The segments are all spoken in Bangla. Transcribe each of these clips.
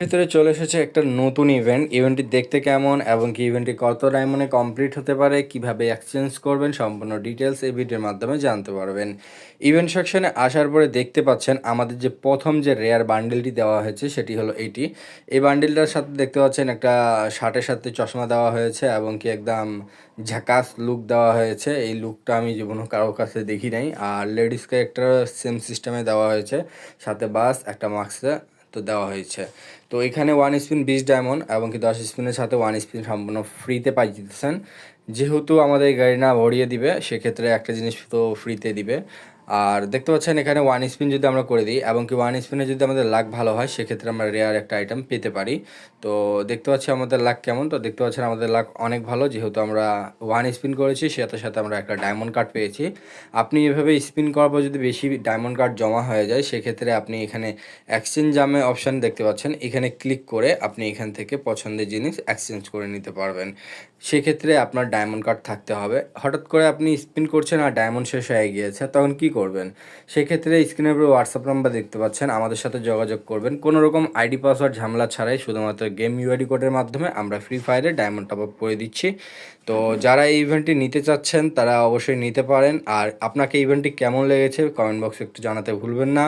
ভিতরে চলে এসেছে একটা নতুন ইভেন্ট ইভেন্টটি দেখতে কেমন এবং কি ইভেন্টটি কত ডায়মন্ডে কমপ্লিট হতে পারে, কীভাবে এক্সচেঞ্জ করবেন, সম্পূর্ণ ডিটেলস এই ভিডিওর মাধ্যমে জানতে পারবেন। ইভেন্ট সেকশনে আসার পরে দেখতে পাচ্ছেন আমাদের যে প্রথম যে রেয়ার বান্ডেলটি দেওয়া হয়েছে, সেটি হলো এইটি এই বান্ডেলটার সাথে দেখতে পাচ্ছেন একটা শার্টের সাথে চশমা দেওয়া হয়েছে এবং কি একদম ঝাকাস লুক দেওয়া হয়েছে। এই লুকটা আমি জীবনে কারোর কাছে দেখি নাই। আর লেডিসকে একটা সেম সিস্টেমে দেওয়া হয়েছে। সাথে বাস, একটা মাস্কে তো দেওয়া হয়েছে। তো এখানে ওয়ান স্পিন বিশ ডায়মন্ড এবং কি দশ স্পিনের সাথে ওয়ান স্পিন সম্পূর্ণ ফ্রিতে পাই দিতেছেন। যেহেতু আমাদের গাড়ি না ভরিয়ে দিবে, সেক্ষেত্রে একটা জিনিস তো ফ্রিতে দিবে। আর দেখতে পাচ্ছেন এখানে ওয়ান স্পিন যদি আমরা করে দিই, এবং কি ওয়ান স্পিনে যদি আমাদের লাক ভালো হয়, সেক্ষেত্রে আমরা রেয়ার একটা আইটেম পেতে পারি। তো দেখতে পাচ্ছি আমাদের লাক কেমন? তো দেখতে পাচ্ছেন আমাদের লাক অনেক ভালো, যেহেতু আমরা ওয়ান স্পিন করেছি, সাথে সাথে আমরা একটা ডায়মন্ড কার্ড পেয়েছি। আপনি এভাবে স্পিন করার পর যদি বেশি ডায়মন্ড কার্ড জমা হয়ে যায়, সেক্ষেত্রে আপনি এখানে এক্সচেঞ্জ জামে অপশান দেখতে পাচ্ছেন। এখানে ক্লিক করে আপনি এখান থেকে পছন্দের জিনিস এক্সচেঞ্জ করে নিতে পারবেন। সেক্ষেত্রে আপনার ডায়মন্ড কার্ড থাকতে হবে। হঠাৎ করে আপনি স্পিন করছেন আর ডায়মন্ড শেষ হয়ে গিয়েছে, তখন কি করবেন? সেক্ষেত্রে স্ক্রিনের উপরে হোয়াটসঅ্যাপ নাম্বার দেখতে পাচ্ছেন, আমাদের সাথে যোগাযোগ করবেন। কোনো রকম আইডি পাসওয়ার্ড ঝামেলা ছাড়াই শুধুমাত্র গেম ইউআইডি কোডের মাধ্যমে আমরা ফ্রি ফায়ারে ডায়মন্ড টপ আপ করে দিচ্ছি। তো যারা এই ইভেন্টটি নিতে চাচ্ছেন, তারা অবশ্যই নিতে পারেন। আর আপনাকে ইভেন্টটি কেমন লেগেছে কমেন্ট বক্সে একটু জানাতে ভুলবেন না।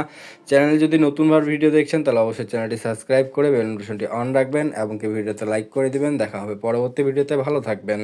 চ্যানেল যদি নতুনবার ভিডিও দেখছেন, তাহলে অবশ্যই চ্যানেলটি সাবস্ক্রাইব করে বেল নোটিফিকেশনটি অন রাখবেন এবং কি ভিডিওতে লাইক করে দিবেন। দেখা হবে পরবর্তী ভিডিওতে ভালো থাকবেন।